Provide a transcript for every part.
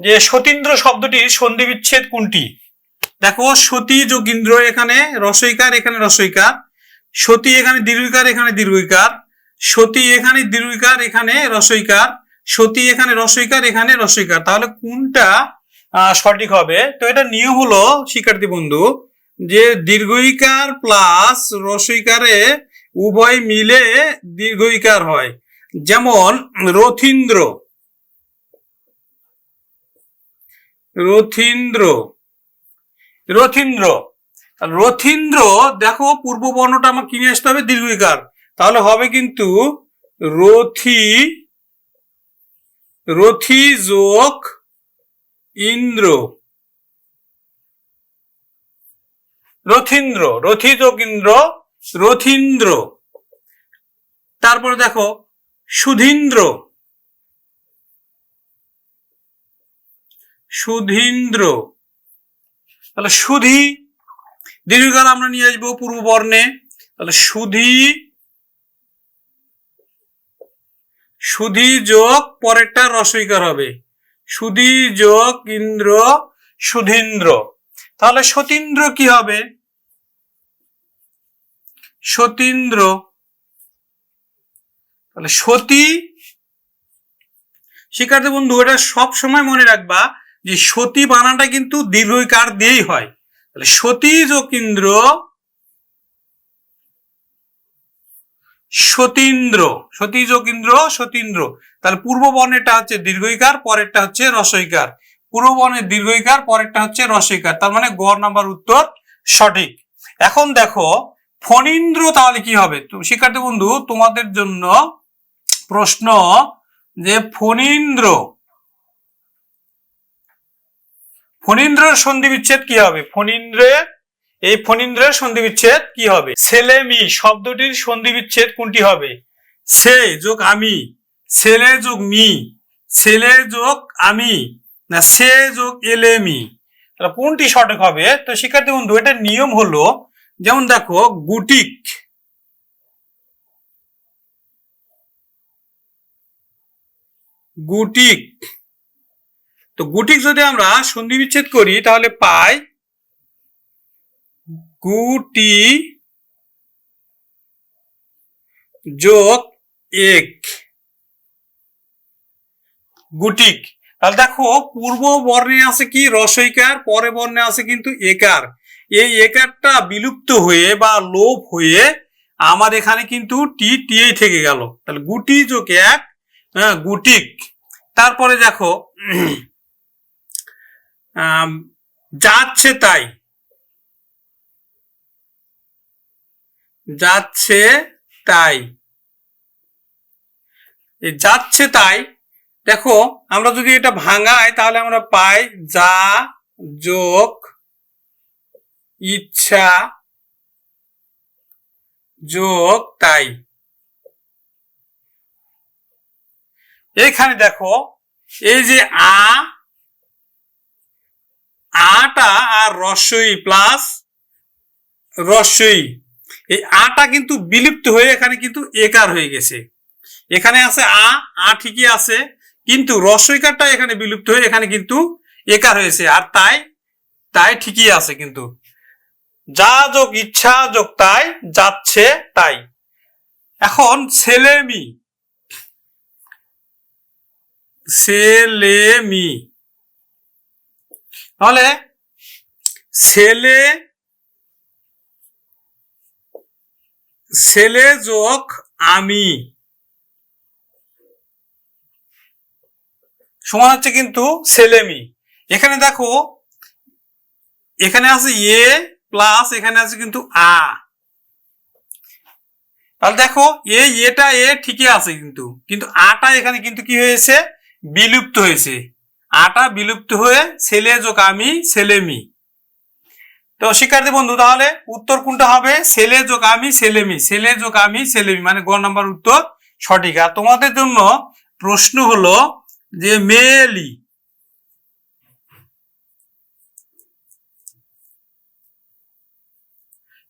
যে সতীন্দ্র শব্দটির সন্ধি বিচ্ছেদ কোনটি? দেখো, সতী যোগীন্দ্র এখানে রসইকার এখানে রসইকার। সতী এখানে দীর্ঘিকার এখানে দীর্ঘিকার সতী এখানে দীর্ঘিকার এখানে রসইকার। সতী এখানে রসইকার এখানে রসইকার। তাহলে কোনটা সঠিক হবে? তো এটা নিয়ম হলো, শিক্ষার্থী বন্ধু, যে দীর্ঘইকার প্লাস রসইকারে উভয় মিলে দীর্ঘইকার হয়। যেমন রথীন্দ্র রথীন্দ্র। রথীন্দ্র। রথীন্দ্র, দেখো, পূর্ব বর্ণটা আমার কিনে আসতে হবে দীর্ঘিকার। তাহলে হবে কিন্তু রথি রথি যোগ ইন্দ্র। রথীন্দ্র, রথি যোগ ইন্দ্র, রথীন্দ্র। তারপরে দেখো, সুধীন্দ্র। সুধীন্দ্র। তাহলে সুধি, দীর্ঘকাল আমরা নিয়ে আসব পূর্ব বর্ণে। তাহলে সুধি সুধি যোগ পরেরটা রসইকার হবে। সুধি যোগ ইন্দ্র, সুধীন্দ্র। তাহলে সতীন্দ্র কি হবে? সতীন্দ্র। তাহলে সতী, শিক্ষার্থী বন্ধু, এটা সব সময় মনে রাখবা যে সতী বানানটা কিন্তু দীর্ঘইকার দিয়েই হয়। তাহলে সতী যোগীন্দ্র, সতীন্দ্র, সতী যোগীন্দ্র, সতীন্দ্র। তাহলে পূর্ব বর্ণেরটা হচ্ছে দীর্ঘইকার, পরেরটা হচ্ছে রসইকার। পূর্ব বর্ণের দীর্ঘইকার, পরেরটা হচ্ছে রসইকার। তার মানে গড় নাম্বার উত্তর সঠিক। এখন দেখো, ফণীন্দ্র তাহলে কি হবে? শিক্ষার্থী বন্ধু, তোমাদের জন্য প্রশ্ন যে ফণীন্দ্র ফণীন্দ্রের সন্ধি বিচ্ছেদ কি হবে? ফণীন্দ্রের এই ফণীন্দ্রের সন্ধি বিচ্ছেদ কি হবে? ছেলেমি, শব্দটির সন্ধি বিচ্ছেদ কোনটি হবে? সে যোগ আমি, ছেলে যোগ মি, ছেলে যোগ আমি, না সে যোগ এলেমি তাহলে কোনটি সঠিক হবে? তো শিক্ষার্থী বন্ধু, এটা নিয়ম হলো, যেমন দেখো, গুটিক। গুটিক। তো গুটিক যদি আমরা সন্ধি বিচ্ছেদ করি, তাহলে পাই গুটি যোগ এক। গুটিক। তাহলে দেখো, পূর্ব বর্ণে আছে কি? রসইকার, পরে বর্ণে আছে কিন্তু একার। এই একারটা বিলুপ্ত হয়ে বা লোপ হয়ে আমার এখানে কিন্তু টি টিএই থেকে গেল। তাহলে গুটি যোগ এক হ্যাঁ গুটিক। তারপরে দেখো যাচ্ছে তাই। যাচ্ছে তাই। যাচ্ছে তাই, দেখো, আমরা যদি এটা ভাঙাই, তাহলে আমরা পাই যা যোগ ইচ্ছা যোগ তাই। এখানে দেখো, এই যে আ আটা আর রসই প্লাস রসই। এই আটা কিন্তু বিলুপ্ত হয়ে এখানে কিন্তু একার হয়ে গেছে। এখানে আছে আ আ ঠিকই আছে, কিন্তু রসইকারটা এখানে বিলুপ্ত হয়ে এখানে কিন্তু একার হয়েছে, আর তাই তাই ঠিকই আছে কিন্তু। যা যোগ ইচ্ছা যোগ তাই, যাচ্ছে তাই। এখন ছেলেমি ছেলেমি তাহলে ছেলে ছেলে যোগ আমি। সমান হচ্ছে কিন্তু ছেলেমি এখানে দেখো, এখানে আছে এ প্লাস এখানে আছে কিন্তু আ। তাহলে দেখো, এ এটা এ ঠিকই আছে কিন্তু। কিন্তু আটা এখানে কিন্তু কি হয়েছে? বিলুপ্ত হয়েছে। আটা বিলুপ্ত হয়ে ছেলে যোগ আমি ছেলেমি তো শিক্ষার্থী বন্ধু, তাহলে উত্তর কোনটা হবে? ছেলে যোগ আমি ছেলেমি ছেলে যোগ আমি ছেলেমি মানে গ নাম্বার উত্তর সঠিক। আর তোমাদের জন্য প্রশ্ন হলো যে মেয়েলি।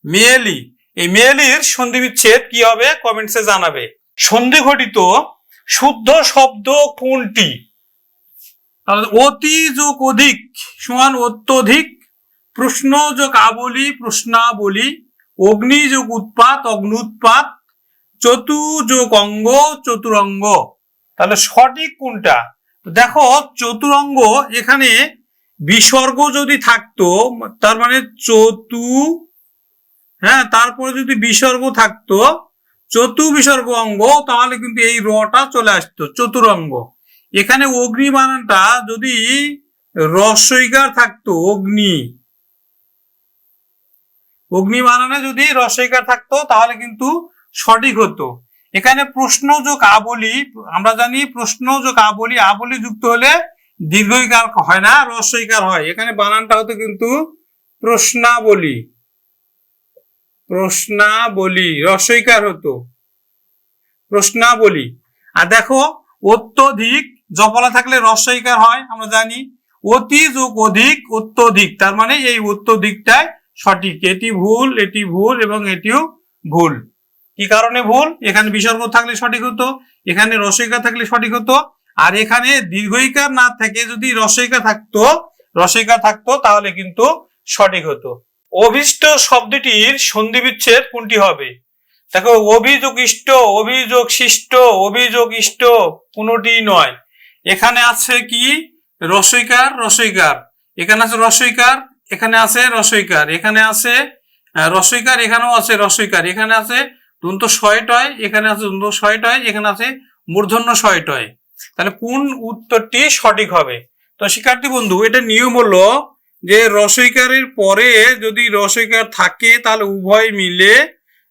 মেয়েলি। এই মেয়েলির সন্ধি বিচ্ছেদ কি হবে? কমেন্টসে জানাবে। সন্ধি ঘটিত শুদ্ধ শব্দ কোনটি? তাহলে অতি যোগ অধিক, সমান অত্যধিক প্রশ্ন যোগ আবলি প্রশ্নাবলী অগ্নি যোগ উৎপাত, অগ্নুৎপাত চতু যোগ অঙ্গ চতুরঙ্গ। তাহলে সঠিক কোনটা? দেখো, চতুরঙ্গ এখানে বিসর্গ যদি থাকতো, তার মানে চতু হ্যাঁ তারপরে যদি বিসর্গ থাকতো চতু বিসর্গ অঙ্গ, তাহলে কিন্তু এই রটা চলে আসতো, চতুরঙ্গ। এখানে অগ্নি বানানটা যদি রস্বইকার থাকতো, অগ্নি। অগ্নি বানানে যদি রস্বইকার থাকতো, তাহলে কিন্তু সঠিক হতো। এখানে প্রশ্নযোগ আবলি, আমরা জানি প্রশ্নযোগ আবলি আবলি যুক্ত হলে দীর্ঘইকার হয় না রস্বইকার হয়। এখানে বানানটা হতো কিন্তু প্রশ্নাবলী। প্রশ্নাবলী রস্বইকার হতো। প্রশ্নাবলী। আর দেখো, অত্যধিক জপলা থাকলে রস্বইকার হয়, আমরা জানি। অতি যোগ অধিক, অত্যধিক, তার মানে এই অত্যধিকটাই সঠিক। এটি ভুল এটি ভুল এবং এটিও ভুল। কি কারণে ভুল? এখানে বিসর্গ থাকলে সঠিক হতো, এখানে রসইকার থাকলে সঠিক হতো, আর এখানে দীর্ঘইকার না থেকে যদি রসইকার থাকতো রসইকার থাকতো, তাহলে কিন্তু সঠিক হতো। অভিষ্ট শব্দটির সন্ধি বিচ্ছেদ কোনটি হবে? দেখো অভিযোগ ইষ্ট অভিযোগ শিষ্ট অভিযোগ ইষ্ট কোনটি নয়। এখানে আছে কি? রসইকার রসইকার। এখানে আছে রসইকার, এখানে আছে রসইকার। এখানে আছে রসইকার, এখানেও আছে রসইকার। এখানে আছে দন্ত ছয়টয় এখানে আছে দন্ত ছয়টয় এখানে আছে মূর্ধন্য ছয়টয় তাহলে কোন উত্তরটি সঠিক হবে? তো শিক্ষার্থী বন্ধু, এটা নিয়ম হলো যে রসইকারের পরে যদি রসইকার থাকে, তাহলে উভয় মিলে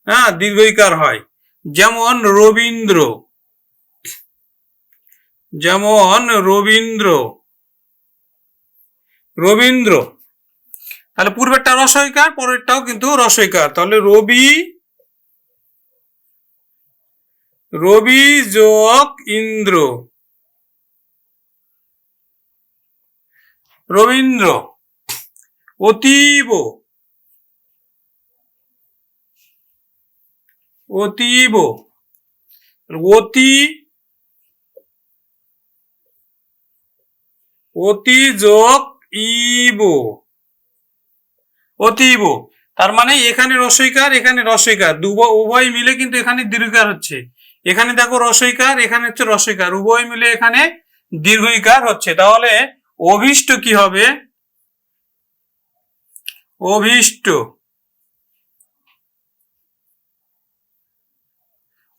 হ্যাঁ দীর্ঘইকার হয়। যেমন রবীন্দ্র যেমন রবীন্দ্র। রবীন্দ্র। তাহলে পূর্বেরটা রসইকার, পরেরটাও কিন্তু রসইকার। তাহলে রবি রবি যোগ ইন্দ্র। রবীন্দ্র, অতীব। অতীব। অতি অতি যোগ ইব। অতীব। তার মানে এখানে রসইকার এখানে রসইকার। দুব- উভয় মিলে কিন্তু এখানে দীর্ঘকার হচ্ছে। এখানে দেখো রসইকার, এখানে হচ্ছে রসইকার। উভয় মিলে এখানে দীর্ঘইকার হচ্ছে। তাহলে অভিষ্ট কি হবে? অভিষ্ট।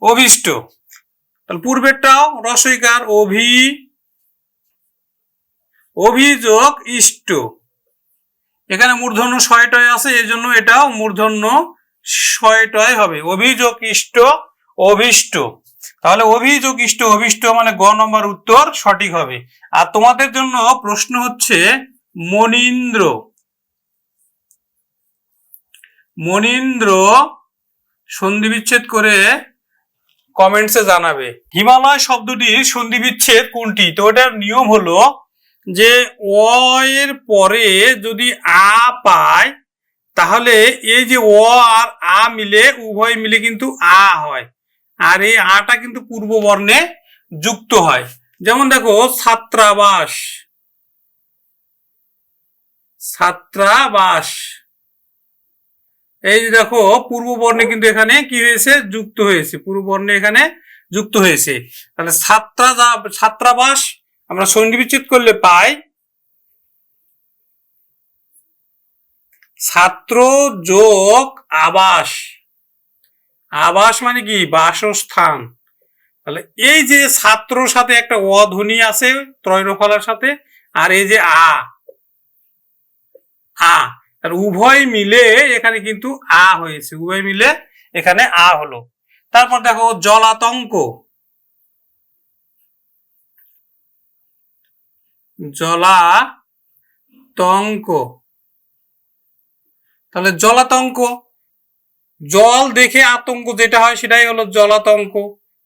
অভিষ্ট। তাহলে পূর্বেরটাও রসইকার, অভি অভিযোগ ইষ্ট। এখানে মূর্ধন্য ছয়টয় আছে এই জন্য এটাও মূর্ধন্য ছয়টয় হবে। অভিযোগ ইষ্ট, অভিষ্ট। তাহলে অভিযোগ ইষ্ট, অভিষ্ট মানে গ নম্বর উত্তর সঠিক হবে। আর তোমাদের জন্য প্রশ্ন হচ্ছে মনীন্দ্র। মনীন্দ্র সন্ধি বিচ্ছেদ করে কমেন্টসে জানাবে। হিমালয় শব্দটির সন্ধি বিচ্ছেদ কোনটি? তো এটার নিয়ম হলো যে অ এর পরে যদি আ পায়, তাহলে এই যে অ আর আ মিলে, উভয় মিলে কিন্তু আ হয়। আর এই আটা কিন্তু পূর্ব বর্ণে যুক্ত হয়। যেমন দেখো, ছাত্রাবাস। ছাত্রাবাস। এই যে দেখো, পূর্ব বর্ণে কিন্তু এখানে কি হয়েছে? যুক্ত হয়েছে। পূর্ব বর্ণে এখানে যুক্ত হয়েছে। তাহলে ছাত্রা ছাত্রাবাস আমরা সন্ধি বিচ্ছেদ করলে পাই। ছাত্র যোগ আবাস। আবাস মানে কি? বাসস্থান। তাহলে এই যে ছাত্র সাথে একটা অধ্বনি আছে ত্রৈরফলার সাথে, আর এই যে আ। আ। আর উভয় মিলে এখানে কিন্তু আ হয়েছে। উভয় মিলে এখানে আ হলো। তারপর দেখো জলাতঙ্ক। জলাতঙ্ক। তাহলে জলাতঙ্ক, জল দেখে আতঙ্ক যেটা হয় সেটাই হলো জলাতঙ্ক।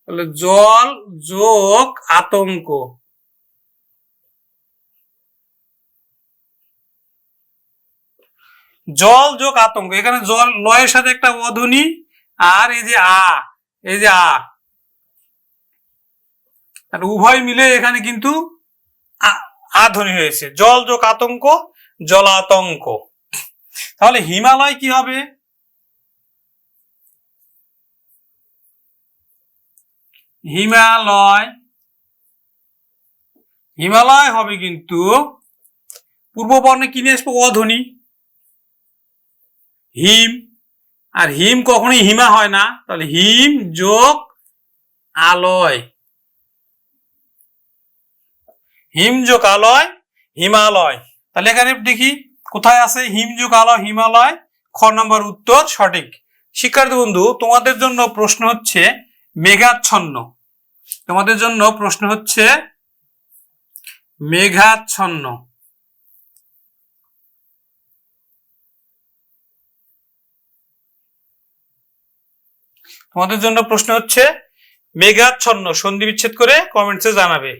তাহলে জল যোগ আতঙ্ক। জল যোগ আতঙ্ক। এখানে জল লয়ের সাথে একটা অধুনি আর এই যে আ, এই যে আ। আর উভয় মিলে এখানে কিন্তু আধ্বনি হয়েছে। জল যোগ আতঙ্ক, জলাতঙ্ক। তাহলে হিমালয় কি হবে? হিমালয়। হিমালয় হবে কিন্তু পূর্ব বর্ণে কি নিয়ে আসব? অধ্বনি হিম। আর হিম কখনোই হিমা হয় না। তাহলে হিম যোগ আলয়। হিম যোগ আলয় হিমালয়। তাহলে এখানে দেখি, কোথায় আছে হিম আলয় হিমালয়? খ নম্বর উত্তর সঠিক। শিক্ষার্থী বন্ধু, তোমাদের জন্য প্রশ্ন হচ্ছে মেঘাচ্ছন্ন। তোমাদের জন্য প্রশ্ন হচ্ছে মেঘাচ্ছন্ন। তোমাদের জন্য প্রশ্ন হচ্ছে মেঘাচ্ছন্ন। সন্ধি বিচ্ছেদ করে কমেন্টসে জানাবে।